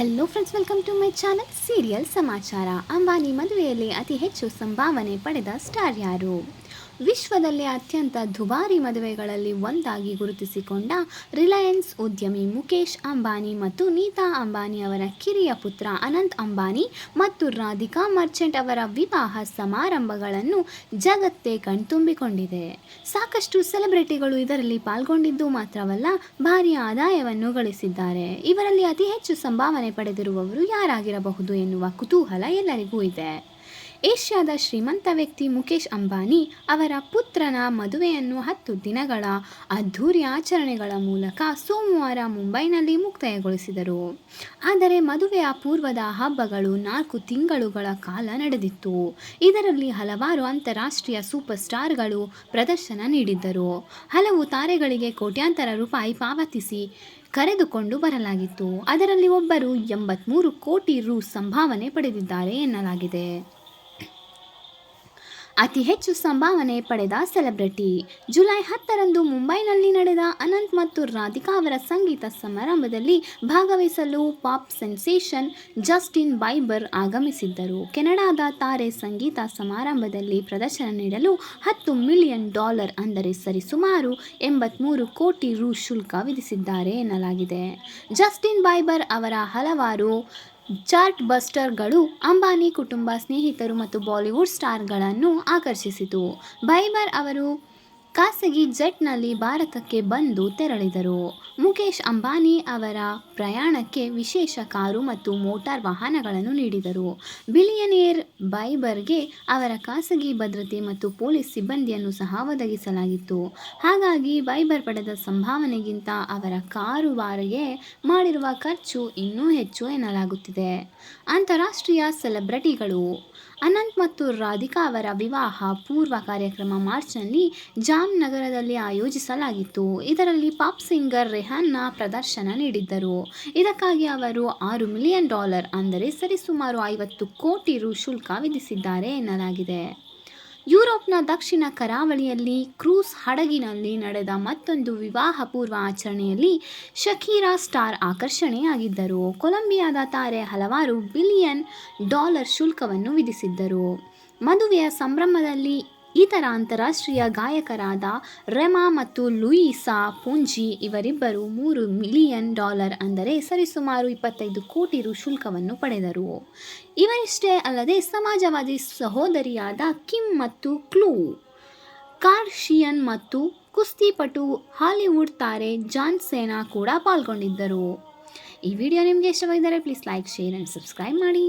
Hello friends welcome to my channel serial ಸಮಾಚಾರ ಅಂಬಾನಿ ಮದುವೆಯಲ್ಲಿ ಅತಿ ಹೆಚ್ಚು ಸಂಭಾವನೆ ಪಡೆದ ಸ್ಟಾರ್ ಯಾರು? ವಿಶ್ವದಲ್ಲೇ ಅತ್ಯಂತ ದುಬಾರಿ ಮದುವೆಗಳಲ್ಲಿ ಒಂದಾಗಿ ಗುರುತಿಸಿಕೊಂಡ ರಿಲಯನ್ಸ್ ಉದ್ಯಮಿ ಮುಕೇಶ್ ಅಂಬಾನಿ ಮತ್ತು ನೀತಾ ಅಂಬಾನಿ ಅವರ ಕಿರಿಯ ಪುತ್ರ ಅನಂತ್ ಅಂಬಾನಿ ಮತ್ತು ರಾಧಿಕಾ ಮರ್ಚೆಂಟ್ ಅವರ ವಿವಾಹ ಸಮಾರಂಭಗಳನ್ನು ಜಗತ್ತೇ ಕಣ್ತುಂಬಿಕೊಂಡಿದೆ. ಸಾಕಷ್ಟು ಸೆಲೆಬ್ರಿಟಿಗಳು ಇದರಲ್ಲಿ ಪಾಲ್ಗೊಂಡಿದ್ದು ಮಾತ್ರವಲ್ಲ, ಭಾರಿ ಆದಾಯವನ್ನು ಗಳಿಸಿದ್ದಾರೆ. ಇವರಲ್ಲಿ ಅತಿ ಹೆಚ್ಚು ಸಂಭಾವನೆ ಪಡೆದಿರುವವರು ಯಾರಾಗಿರಬಹುದು ಎನ್ನುವ ಕುತೂಹಲ ಎಲ್ಲರಿಗೂ ಇದೆ. ಏಷ್ಯಾದ ಶ್ರೀಮಂತ ವ್ಯಕ್ತಿ ಮುಖೇಶ್ ಅಂಬಾನಿ ಅವರ ಪುತ್ರನ ಮದುವೆಯನ್ನು ಹತ್ತು ದಿನಗಳ ಅದ್ಧೂರಿ ಆಚರಣೆಗಳ ಮೂಲಕ ಸೋಮವಾರ ಮುಂಬೈನಲ್ಲಿ ಮುಕ್ತಾಯಗೊಳಿಸಿದರು. ಆದರೆ ಮದುವೆಯ ಪೂರ್ವದ ಹಬ್ಬಗಳು ನಾಲ್ಕು ತಿಂಗಳುಗಳ ಕಾಲ ನಡೆದಿತ್ತು. ಇದರಲ್ಲಿ ಹಲವಾರು ಅಂತಾರಾಷ್ಟ್ರೀಯ ಸೂಪರ್ ಸ್ಟಾರ್ಗಳು ಪ್ರದರ್ಶನ ನೀಡಿದ್ದರು. ಹಲವು ತಾರೆಗಳಿಗೆ ಕೋಟ್ಯಾಂತರ ರೂಪಾಯಿ ಪಾವತಿಸಿ ಕರೆದುಕೊಂಡು ಬರಲಾಗಿತ್ತು. ಅದರಲ್ಲಿ ಒಬ್ಬರು ಎಂಬತ್ಮೂರು ಕೋಟಿ ರು ಸಂಭಾವನೆ ಪಡೆದಿದ್ದಾರೆ ಎನ್ನಲಾಗಿದೆ. ಅತಿ ಹೆಚ್ಚು ಸಂಭಾವನೆ ಪಡೆದ ಸೆಲೆಬ್ರಿಟಿ. ಜುಲೈ ಹತ್ತರಂದು ಮುಂಬೈನಲ್ಲಿ ನಡೆದ ಅನಂತ್ ಮತ್ತು ರಾಧಿಕಾ ಅವರ ಸಂಗೀತ ಸಮಾರಂಭದಲ್ಲಿ ಭಾಗವಹಿಸಲು ಪಾಪ್ ಸೆನ್ಸೇಷನ್ ಜಸ್ಟಿನ್ ಬೈಬರ್ ಆಗಮಿಸಿದ್ದರು. ಕೆನಡಾದ ತಾರೆ ಸಂಗೀತ ಸಮಾರಂಭದಲ್ಲಿ ಪ್ರದರ್ಶನ ನೀಡಲು ಹತ್ತು ಮಿಲಿಯನ್ ಡಾಲರ್ ಅಂದರೆ ಸರಿಸುಮಾರು ಎಂಬತ್ಮೂರು ಕೋಟಿ ರು ಶುಲ್ಕ ವಿಧಿಸಿದ್ದಾರೆ ಎನ್ನಲಾಗಿದೆ. ಜಸ್ಟಿನ್ ಬೈಬರ್ ಅವರ ಹಲವಾರು ಚಾರ್ಟ್ ಬಸ್ಟರ್ಗಳು ಅಂಬಾನಿ ಕುಟುಂಬ ಸ್ನೇಹಿತರು ಮತ್ತು ಬಾಲಿವುಡ್ ಸ್ಟಾರ್ಗಳನ್ನು ಆಕರ್ಷಿಸಿತು. ಬೈಬರ್ ಅವರು ಖಾಸಗಿ ಜೆಟ್ನಲ್ಲಿ ಭಾರತಕ್ಕೆ ಬಂದು ತೆರಳಿದರು. ಮುಖೇಶ್ ಅಂಬಾನಿ ಅವರ ಪ್ರಯಾಣಕ್ಕೆ ವಿಶೇಷ ಕಾರು ಮತ್ತು ಮೋಟಾರ್ ವಾಹನಗಳನ್ನು ನೀಡಿದರು. ಬಿಲಿಯನೇರ್ ಬೈಬರ್ಗೆ ಅವರ ಖಾಸಗಿ ಭದ್ರತೆ ಮತ್ತು ಪೊಲೀಸ್ ಸಿಬ್ಬಂದಿಯನ್ನು ಸಹ ಒದಗಿಸಲಾಗಿತ್ತು. ಹಾಗಾಗಿ ಬೈಬರ್ ಪಡೆದ ಸಂಭಾವನೆಗಿಂತ ಅವರ ಕಾರು ಬಾರಿಗೆ ಮಾಡಿರುವ ಖರ್ಚು ಇನ್ನೂ ಹೆಚ್ಚು ಎನ್ನಲಾಗುತ್ತಿದೆ. ಅಂತಾರಾಷ್ಟ್ರೀಯ ಸೆಲೆಬ್ರಿಟಿಗಳು ಅನಂತ್ ಮತ್ತು ರಾಧಿಕಾ ಅವರ ವಿವಾಹ ಪೂರ್ವ ಕಾರ್ಯಕ್ರಮ ಮಾರ್ಚ್ನಲ್ಲಿ ಜಾಮ್ ನಗರದಲ್ಲಿ ಆಯೋಜಿಸಲಾಗಿತ್ತು. ಇದರಲ್ಲಿ ಪಾಪ್ ಸಿಂಗರ್ ರೆಹಾನ್ನ ಪ್ರದರ್ಶನ ನೀಡಿದ್ದರು. ಇದಕ್ಕಾಗಿ ಅವರು ಆರು ಮಿಲಿಯನ್ ಡಾಲರ್ ಅಂದರೆ ಸರಿಸುಮಾರು ಐವತ್ತು ಕೋಟಿ ರು ಶುಲ್ಕ ವಿಧಿಸಿದ್ದಾರೆ ಎನ್ನಲಾಗಿದೆ. ಯುರೋಪ್ನ ದಕ್ಷಿಣ ಕರಾವಳಿಯಲ್ಲಿ ಕ್ರೂಸ್ ಹಡಗಿನಲ್ಲಿ ನಡೆದ ಮತ್ತೊಂದು ವಿವಾಹ ಪೂರ್ವ ಆಚರಣೆಯಲ್ಲಿ ಶಕೀರಾ ಸ್ಟಾರ್ ಆಕರ್ಷಣೆಯಾಗಿದ್ದರು. ಕೊಲಂಬಿಯಾದ ತಾರೆ ಹಲವಾರು ಬಿಲಿಯನ್ ಡಾಲರ್ ಶುಲ್ಕವನ್ನು ವಿಧಿಸಿದ್ದರು. ಮದುವೆಯ ಸಂಭ್ರಮದಲ್ಲಿ ಇತರ ಅಂತಾರಾಷ್ಟ್ರೀಯ ಗಾಯಕರಾದ ರೆಮಾ ಮತ್ತು ಲೂಯಿಸಾ ಪೂಂಜಿ ಇವರಿಬ್ಬರು ಮೂರು ಮಿಲಿಯನ್ ಡಾಲರ್ ಅಂದರೆ ಸರಿಸುಮಾರು ಇಪ್ಪತ್ತೈದು ಕೋಟಿ ರು ಶುಲ್ಕವನ್ನು ಪಡೆದರು. ಇವರಿಷ್ಟೇ ಅಲ್ಲದೆ ಸಮಾಜವಾದಿ ಸಹೋದರಿಯಾದ ಕಿಮ್ ಮತ್ತು ಕ್ಲೂ, ಕಾರ್ಶಿಯನ್ ಮತ್ತು ಕುಸ್ತಿಪಟು ಹಾಲಿವುಡ್ ತಾರೆ ಜಾನ್ ಸೇನಾ ಕೂಡ ಪಾಲ್ಗೊಂಡಿದ್ದರು. ಈ ವಿಡಿಯೋ ನಿಮಗೆ ಇಷ್ಟವಾಗಿದ್ದರೆ please like, share and subscribe ಮಾಡಿ.